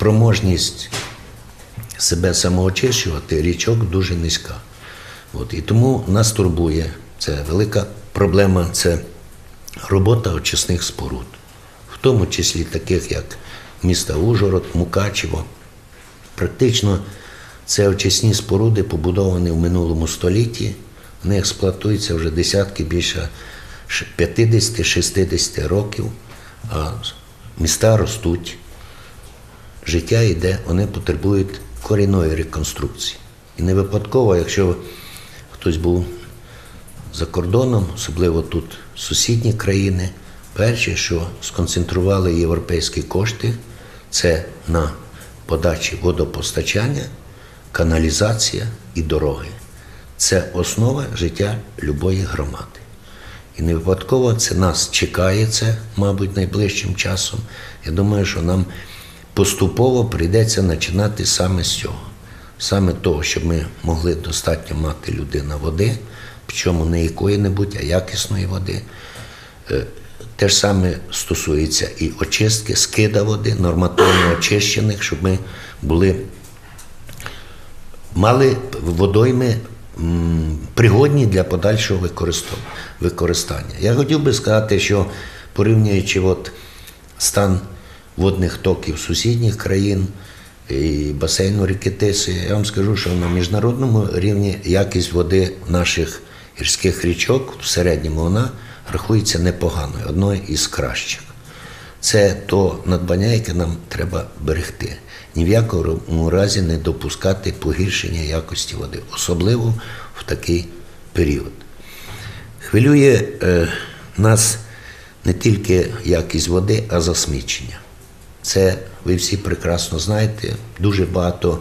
спроможність себе самоочищувати річок дуже низька. От, і тому нас турбує це велика проблема це робота очисних споруд, в тому числі таких як міста Ужгород, Мукачево. Практично це очисні споруди, побудовані в минулому столітті. Вони експлуатуються вже десятки більше 50-60 років, а міста ростуть, життя йде, вони потребують корінної реконструкції. І не випадково, якщо хтось був за кордоном, особливо тут сусідні країни, перші, що сконцентрували європейські кошти, це на подачі водопостачання, каналізація і дороги. Це основа життя любої громади. І не випадково це нас чекає, це, мабуть, найближчим часом. Я думаю, що нам поступово прийдеться починати саме з цього. Саме того, щоб ми могли достатньо мати людина води, причому не якої-небудь, а якісної води. Е, Те ж саме стосується і очистки, скида води, нормативно очищених, щоб ми були, мали водойми пригодні для подальшого використання. Я хотів би сказати, що порівнюючи от стан водних токів сусідніх країн і басейну ріки Тиси, я вам скажу, що на міжнародному рівні якість води наших гірських річок в середньому вона рахується непоганою, одною із кращих. Це то надбання, яке нам треба берегти. Ні в якому разі не допускати погіршення якості води, особливо в такий період. Хвилює е, нас не тільки якість води, а засмічення. Це ви всі прекрасно знаєте. Дуже багато.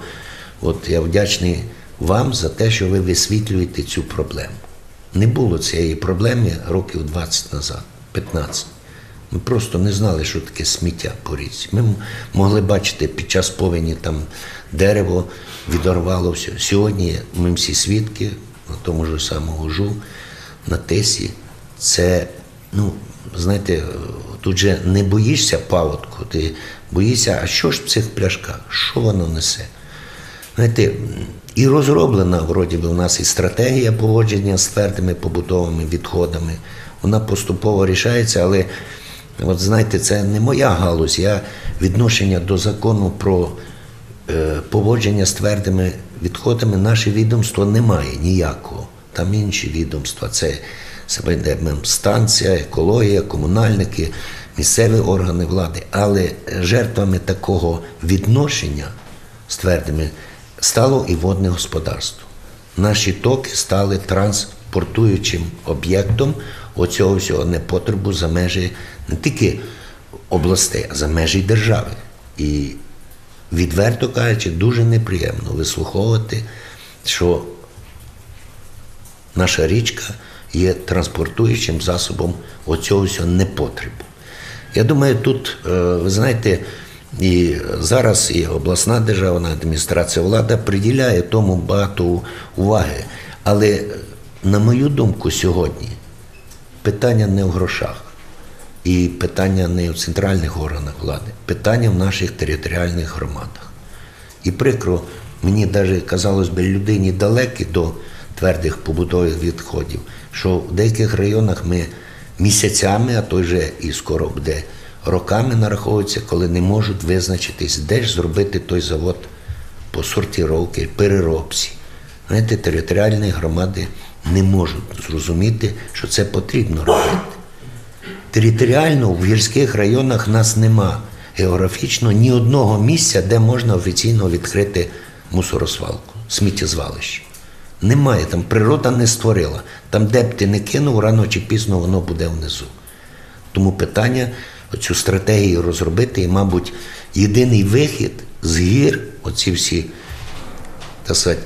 От я вдячний вам за те, що ви висвітлюєте цю проблему. Не було цієї проблеми років 20 назад, 15. Ми просто не знали, що таке сміття по річці. Ми могли бачити під час повені там дерево відорвало все. Сьогодні ми всі свідки на тому ж самому жу, на тесі. Це, ну, знаєте, тут же не боїшся паводку, ти боїшся, а що ж в цих пляшках? Що воно несе? Знаєте, і розроблена вроді би у нас і стратегія поводження з твердими побутовими відходами. Вона поступово рішається, але от знаєте, це не моя галузь. Я відношення до закону про е, поводження з твердими відходами наше відомство не має ніякого. Там інші відомства. Це себе станція, екологія, комунальники, місцеві органи влади. Але жертвами такого відношення з твердими стало і водне господарство. Наші токи стали транспортуючим об'єктом оцього всього непотребу за межі не тільки областей, а за межі держави. І відверто кажучи, дуже неприємно вислуховувати, що наша річка є транспортуючим засобом оцього всього непотребу. Я думаю, тут, е, ви знаєте, і зараз і обласна державна адміністрація влада приділяє тому багато уваги. Але, на мою думку, сьогодні питання не в грошах. І питання не в центральних органах влади, питання в наших територіальних громадах. І прикро, мені навіть казалось би, людині далекі до твердих побутових відходів, що в деяких районах ми місяцями, а то вже і скоро буде роками нараховуються, коли не можуть визначитись, де ж зробити той завод по сортіровці, переробці. Знаєте, територіальні громади не можуть зрозуміти, що це потрібно робити. Територіально в гірських районах нас нема географічно ні одного місця, де можна офіційно відкрити мусоросвалку, сміттєзвалище. Немає, там природа не створила. Там, де б ти не кинув, рано чи пізно воно буде внизу. Тому питання цю стратегію розробити, і, мабуть, єдиний вихід з гір, оці всі так сказати,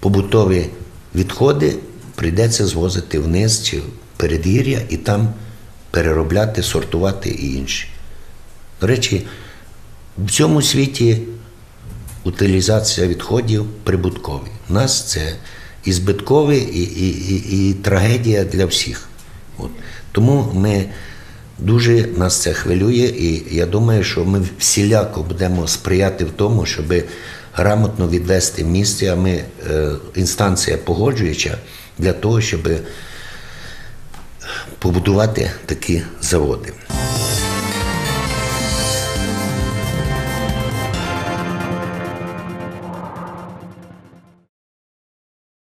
побутові відходи, прийдеться звозити вниз чи передгір'я і там переробляти, сортувати і інше. До речі, в цьому світі утилізація відходів прибуткові. У нас це і збиткові, і, і, і, і трагедія для всіх. От. Тому ми Дуже нас це хвилює, і я думаю, що ми всіляко будемо сприяти в тому, щоб грамотно відвести місце, а ми е, інстанція погоджуюча для того, щоб побудувати такі заводи.